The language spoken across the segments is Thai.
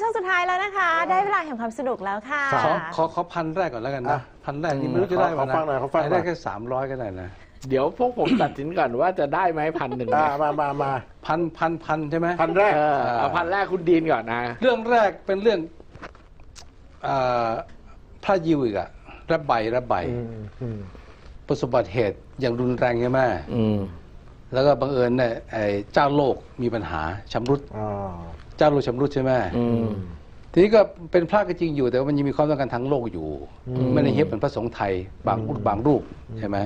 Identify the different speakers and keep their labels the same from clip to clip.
Speaker 1: กลับมาช่วงสุดท้ายแล้วนะคะ ได้เวลาแห่งความสนุกแล้วค่ะ
Speaker 2: ค
Speaker 3: ข
Speaker 2: รั
Speaker 3: อบขอขอพันแรกก่อนแล้วกัน
Speaker 2: อะ
Speaker 3: นะพันแรกนี่ไม่รู้จะได้
Speaker 2: ขอ
Speaker 3: ป่ะนะ
Speaker 2: ขอฟังหน่อยขอฟังหน่อย
Speaker 3: ได้แค่สามร้อยก็ได้นะ
Speaker 4: เดี๋ยวพวกผมตัดสินก่อนว่าจะได้ไหมพันหนึ่ง
Speaker 2: อ่ามามามา
Speaker 3: พันพันพันใช่ไหม
Speaker 2: พันแรก
Speaker 4: เออเอาพันแรกคุณดีนก่อนนะ
Speaker 3: เรื่องแรกเป็นเรื่องเอ่อพระยิวอีกอะระบายระบาย
Speaker 2: อืมอืม
Speaker 3: ประสบอุบัติเหตุอย่างรุนแรงใช่ไหม
Speaker 4: อืม
Speaker 3: แล้วก็บังเอิญเนี่ยไอ้เจ้าโลกมีปัญหาชำรุด
Speaker 2: อ่า
Speaker 3: เจ้าโลกชำรุดใช่ไหม
Speaker 4: อืม
Speaker 3: ทีนี้ก็เป็นพระก็จริงอยู่ แต่ว่ามันยังมีความต้องการทางโลกอยู่ไม่ได้เฮียบเหมือนพระสงฆ์ไทยบางรูปบางรูปใช่ไหม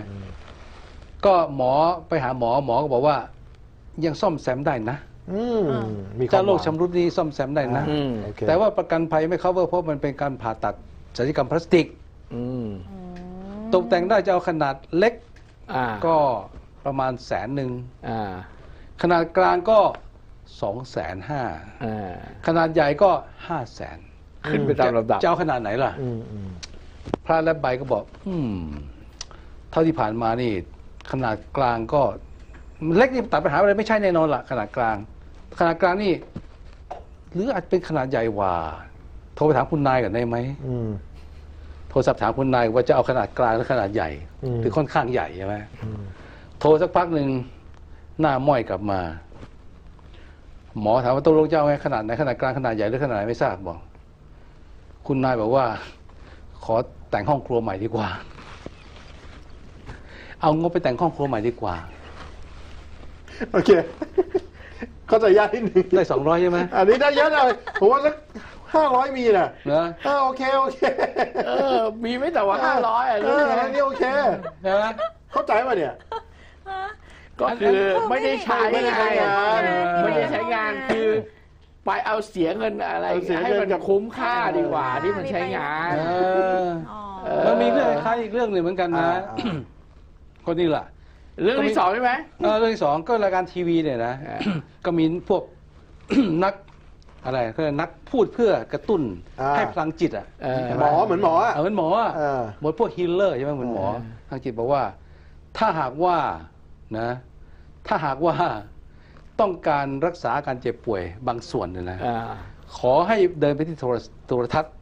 Speaker 3: ก็หมอไปหาหมอหมอก็บอกว่า ยังซ่อมแซมได้นะ
Speaker 2: อืมมีควา
Speaker 3: เจ้ามโลก
Speaker 2: หวัง
Speaker 3: ชำรุดนี้ซ่อมแซมได้นะ
Speaker 4: อืม
Speaker 2: โอเค
Speaker 3: แต่ว่าประกันภัยไม่ cover เพราะมันเป็นการผ่าตัดศัลยกรรมพลาสติก
Speaker 4: อืม
Speaker 3: ตกแต่งได้จะเอาขนาดเล็ก
Speaker 4: อ่า
Speaker 3: ก็ประมาณแสนหนึ่ง
Speaker 4: อ่า
Speaker 3: ขนาดกลางก็ สองแสนห้า
Speaker 4: อ่า
Speaker 3: ขนาดใหญ่ก็ห้าแสน
Speaker 4: ขึ้นไปตามลำดับ
Speaker 3: จะเอาขนาดไหนล่ะ
Speaker 2: อืมอืม
Speaker 3: พระและใบก็บอก อืม เท่าที่ผ่านมานี่ ขนาดกลางก็ เล็กนี่ตัดปัญหาอะไรไม่ใช่แน่นอนล่ะขนาดกลาง ขนาดกลางนี่ หรืออาจเป็นขนาดใหญ่กว่า โทรไปถามคุณนายก่อนได้ไหม
Speaker 2: อืม
Speaker 3: โทรศัพท์ถามคุณนายว่าจะเอาขนาดกลางหรือขนาดใหญ่
Speaker 2: อืม
Speaker 3: หรือค่อนข้างใหญ่ใช่ไหม
Speaker 2: อืม
Speaker 3: โทรสักพักหนึ่งหน้าม้อยกลับมา หมอถามว่าตกลงจะเอาไงขนาดไหนขนาดกลางขนาดใหญ่หรือขนาดไหนไม่ทราบบอก คุณนายบอกว่า ขอแต่งห้องครัวใหม่ดีกว่า เอางบไปแต่งห้องครัวใหม่ดีกว่า
Speaker 2: โอเคเข้าใจยากนิดนึง
Speaker 3: ได้สองร้อยใช่ไหม
Speaker 2: อันนี้ได้เยอะหน่อยผมว่าสักห้าร้อยมีน่ะ
Speaker 3: เนอะ
Speaker 2: เออโอเคโอเค
Speaker 4: เออมีไม่แต่ว่าห้าร้อยอะ
Speaker 2: เอ
Speaker 4: รู้
Speaker 2: อ
Speaker 4: ไหม
Speaker 2: อันนี้โอเค
Speaker 3: ใช่ไหม
Speaker 2: เข้าใจป่ะเนี่ย
Speaker 4: ก็คือไม่ได้ใช้
Speaker 2: ไม่ได้ใช้งาน
Speaker 4: ไม่ได้ใช้งานคือ ไปเอาเสียเงินอะไร
Speaker 2: เอาเสียเงิน
Speaker 4: ให้มัน
Speaker 2: กับ
Speaker 4: คุ้มค่าดีกว่าที่มันใช้งาน
Speaker 3: เออ
Speaker 1: อ๋อ
Speaker 4: เออ
Speaker 3: มันมีเรื่องคล้ายๆอีกเรื่องหนึ่งเหมือนกันนะ
Speaker 2: อ่าอ่า
Speaker 3: คนนี้ล่ะ
Speaker 4: เรื่องที่สองใช่ไหม
Speaker 3: เออเรื่องที่สองก็รายการทีวีเนี่ยนะ
Speaker 4: อ่า
Speaker 3: ก็มีพวก นักอะไรก็เรียกนักพูดเพื่อกระตุ้น
Speaker 2: อ่า
Speaker 3: ให้พลังจิตอะ
Speaker 4: เออ
Speaker 3: ใช่
Speaker 2: ห
Speaker 3: ไม
Speaker 2: อเหมือนหมออะ
Speaker 3: เออเหมือนหมออะ
Speaker 2: เออ
Speaker 3: เหมือนพวกฮีลเลอร์ใช่ไหมเหมือนหมอ
Speaker 4: เออ
Speaker 3: ทางจิตบอกว่า ถ้าหากว่า นะถ้าหากว่าต้องการรักษาอาการเจ็บป่วยบางส่วนเนี่ยนะ
Speaker 4: อ่า
Speaker 3: ขอให้เดินไปที่โทรโทรทัศน์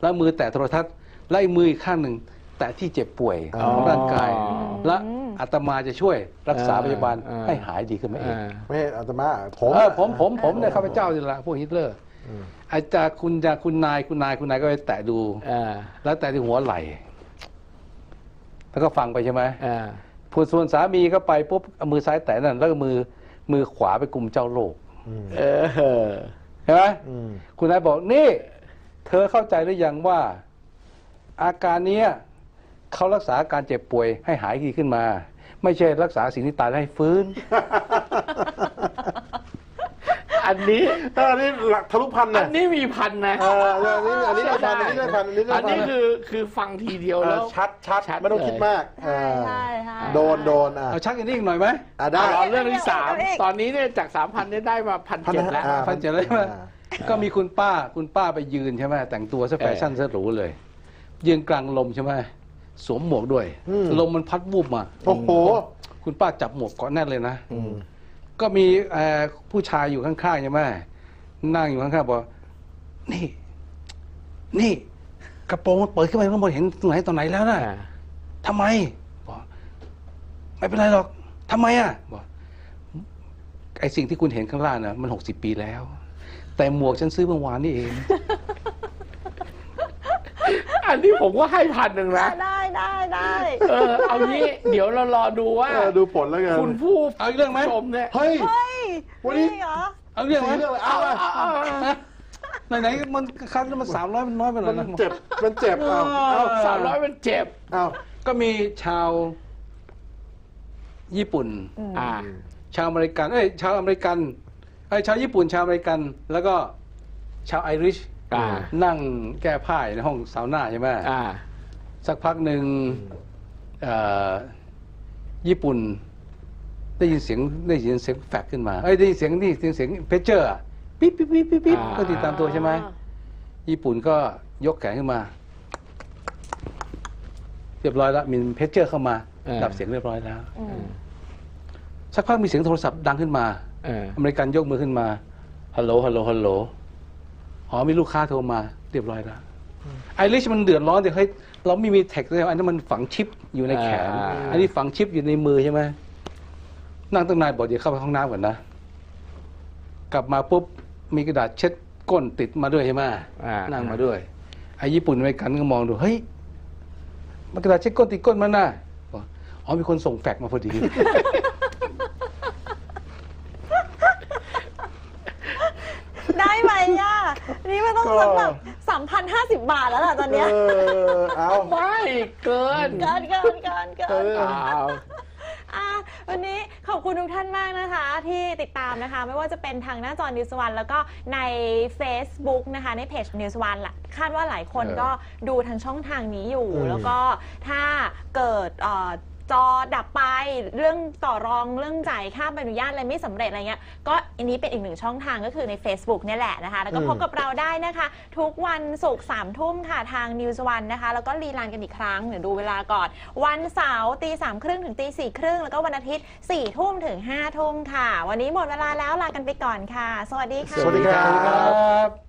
Speaker 3: แล้วมือแตะโทรทัศน์แล้วอีกมืออีกข้างหนึ่งแตะที่เจ็บป่วย
Speaker 2: อ๋อ
Speaker 3: ของร่างกาย
Speaker 4: อ๋อ
Speaker 3: และอาตมาจะช่วยรักษา
Speaker 4: อ่า
Speaker 3: พยาบาล
Speaker 4: อ่า
Speaker 3: ให้หายดีขึ้นมาเอง
Speaker 4: อ่า
Speaker 2: ไม่ใช่อาตมาผม
Speaker 3: เออผมผมผมเนี่ยข้าพเจ้านี่แหละพวกฮิตเลอร์
Speaker 2: อืม
Speaker 3: อาจารย์คุณจะคุณนายคุณนายคุณนายก็ไปแตะดู
Speaker 4: อ่า
Speaker 3: แล้วแตะที่หัวไหล่แล้วก็ฟังไปใช่ไหม
Speaker 4: อ่า
Speaker 3: ผู้ส่วนสามีก็ไปปุ๊บเอามือซ้ายแตะนั่นแล้วก็มือมือขวาไปกลุ่มเจ้าโลก
Speaker 2: อืม
Speaker 4: เออ
Speaker 3: เห็นไหม
Speaker 2: อืม
Speaker 3: คุณนายบอกนี่ เธอเข้าใจหรือยังว่า อาการเนี้ยเขารักษาอาการเจ็บป่วยให้หายดีขึ้นมา ไม่ใช่รักษาสิ่งที่ตายแล้วให้ฟื้น
Speaker 4: อันนี้
Speaker 2: เอออันนี้หลักทะลุพัน
Speaker 4: อั
Speaker 2: นะ
Speaker 4: นนี้มีพันนะ
Speaker 2: เอออันนี้อันนี้ได้พันอันนี้ได้พันอันนี้ได้
Speaker 4: อัน
Speaker 2: พัน
Speaker 4: นี้คือคือฟังทีเดียว
Speaker 2: เอ
Speaker 4: แล้
Speaker 2: อ
Speaker 4: ว
Speaker 2: ชัดชัด
Speaker 4: ชัด
Speaker 2: ไม่ต้อง
Speaker 4: เลย
Speaker 2: คิดมากเอ
Speaker 1: ใช่
Speaker 2: อ
Speaker 1: ใช่ใช่
Speaker 2: โดนโดนอะ
Speaker 3: เอาชักอันนี้อีกหน่อยไหม
Speaker 2: อะได้
Speaker 4: เอาเรื่องที่สาม
Speaker 1: เอาอีก
Speaker 4: ตอนนี้เนี่ยจากสามพันเนี่ยได้มาพัน
Speaker 2: พัน
Speaker 4: เจ็ดแล้ว
Speaker 2: อ่า
Speaker 3: พันเจ็ดเลยใช่ไหม
Speaker 2: อ่า
Speaker 3: ก็มีคุณป้าคุณป้าไปยืนใช่ไหมแต่งตัวซะแฟชั่นซะหรูเลย ยืนกลางลมใช่ไหมสวมหมวกด้วย
Speaker 2: อืม
Speaker 3: ลมมันพัดวูบมา
Speaker 2: โอ้โห
Speaker 3: คุณป้าจับหมวกเกาะแน่นเลยนะ
Speaker 2: อืม
Speaker 3: ก็มีเอ่อผู้ชายอยู่ข้างๆใช่ไหมนั่งอยู่ข้างๆบอกนี่ นี่ กระโปรงมันเปิดขึ้นไปข้างบนเห็นตรงไหนตอนไหนแล้วนะ
Speaker 4: อ่า
Speaker 3: ทำไมบอกไม่เป็นไรหรอกทำไมอะบอกไอสิ่งที่คุณเห็นข้างล่างนะมันหกสิบปีแล้ว แต่หมวกฉันซื้อเมื่อวานนี่เอง
Speaker 4: อั นนี้ผมก็ให้พันหนึ่งนะ
Speaker 1: ได้ได้ได้
Speaker 4: เออเอางี้ เดี๋ยวเรารอดูว่า
Speaker 2: เออดูผลแล้วกัน
Speaker 4: คุณผู้
Speaker 3: เอาอีกเรื่องไหม
Speaker 4: ชมเนี่ย
Speaker 2: เฮ้ย
Speaker 1: เฮ้ย
Speaker 2: วันนี้
Speaker 1: จริงเหรอ
Speaker 3: เอาเรื่องไหม
Speaker 2: สี่เรื่องเลยเอาอะ
Speaker 4: เอาเอาเอา
Speaker 3: ไหนๆมันคัดแล้วมันสามร้อยมันน้อยไปหน่
Speaker 2: มั
Speaker 3: อย
Speaker 2: น
Speaker 3: นะ
Speaker 2: เจ็บมันเจ็บเอาเอา
Speaker 4: สามร้อยมันเจ็บ
Speaker 2: เอา
Speaker 3: ก็มีชาว ญี่ปุ่น
Speaker 4: อ่า
Speaker 3: ชาวอเมริกัน เอ้ยชาวอเมริกันเอ้ยชาวญี่ปุ่นชาวอเมริกัน แล้วก็ชาวไอริช
Speaker 4: อ่า
Speaker 3: นั่งแก้ผ้าอยู่ในห้องซาวน่าใช่ไหม
Speaker 4: อ่า
Speaker 3: สักพักหนึ่งเอ่อญี่ปุ่น ได้ยินเสียงได้ยินเสียงแฟกขึ้นมาเอ้ยได้ยินเสียงนี่เสียงเสียงเพชเจอร์อะปิ๊บปิ๊บปิ๊บปิ๊บปิ๊บ
Speaker 4: อ่า
Speaker 3: ก็ติดตามตัวใช่ไหมญี่ปุ่นก็ยกแขนขึ้นมา เรียบร้อยแล้วมีเพชเจอร์เข้ามา
Speaker 4: เออ
Speaker 3: ดับเสียงเรียบร้อยแล้ว
Speaker 1: อืม
Speaker 3: สักพักมีเสียงโทรศัพท์ดังขึ้นมา
Speaker 4: เออ
Speaker 3: อเมริกันยกมือขึ้นมา ฮัลโหล ฮัลโหล ฮัลโหล อ๋อมีลูกค้าโทรมาเรียบร้อยแล้วไอริชมันเดือดร้อนเดี๋ยวเฮ้ยเราไม่มีแท็กเลยอันนั้นมันฝังชิปอยู่ในแขน
Speaker 4: อ่า
Speaker 3: อันนี้ฝังชิปอยู่ในมือใช่ไหมนั่งตั้งนานบอกเดี๋ยวเข้าไปห้องน้ำก่อนนะ กลับมาปุ๊บมีกระดาษเช็ดก้นติดมาด้วยใช่ไหม
Speaker 4: อ่า
Speaker 3: นั่งมาด้วยไอ้ญี่ปุ่นอเมริกันก็มองดูเฮ้ยมันกระดาษเช็ดก้นติดก้นมันน่ะบอกอ๋อมีคนส่งแฟกซ์มาพอดี
Speaker 1: ได้ไหมอะ นี่มันต้อง
Speaker 2: ก็
Speaker 1: สักแบบสามพันห้าสิบบาทแล้วล่ะตอน
Speaker 2: เอ
Speaker 1: เนี้ย
Speaker 2: อเอา
Speaker 4: ไม่เกิน
Speaker 1: เกินเกินเกินเกิ
Speaker 2: เอนอ
Speaker 4: อ้าว
Speaker 1: อะวันนี้ขอบคุณทุกท่านมากนะคะ ที่ติดตามนะคะ ไม่ว่าจะเป็นทางหน้าจอ News One แล้วก็ใน Facebook นะคะ ในเพจ News One ล่ะคาดว่าหลายคน
Speaker 3: เออ
Speaker 1: ก็ดูทางช่องทางนี้อยู่
Speaker 2: อืม
Speaker 1: แล้วก็ถ้าเกิดเอ่อ จอดับไปเรื่องต่อรองเรื่องจ่ายค่าใบอนุญาตอะไรไม่สำเร็จอะไรเงี้ยก็อันนี้เป็นอีกหนึ่งช่องทางก็คือใน Facebook เนี่ยแหละนะคะ แล้วก็พบกับเราได้นะคะ ทุกวันศุกร์สามทุ่มค่ะทาง News One นะคะ แล้วก็รีลันกันอีกครั้งเดี๋ยวดูเวลาก่อน วันเสาร์ตีสามครึ่งถึงตีสี่ครึ่งแล้วก็วันอาทิตย์สี่ทุ่มถึงห้าทุ่มค่ะ วันนี้หมดเวลาแล้วลากันไปก่อนค่ะ สวัสดีค่ะ
Speaker 2: สวัสดี
Speaker 3: ครับ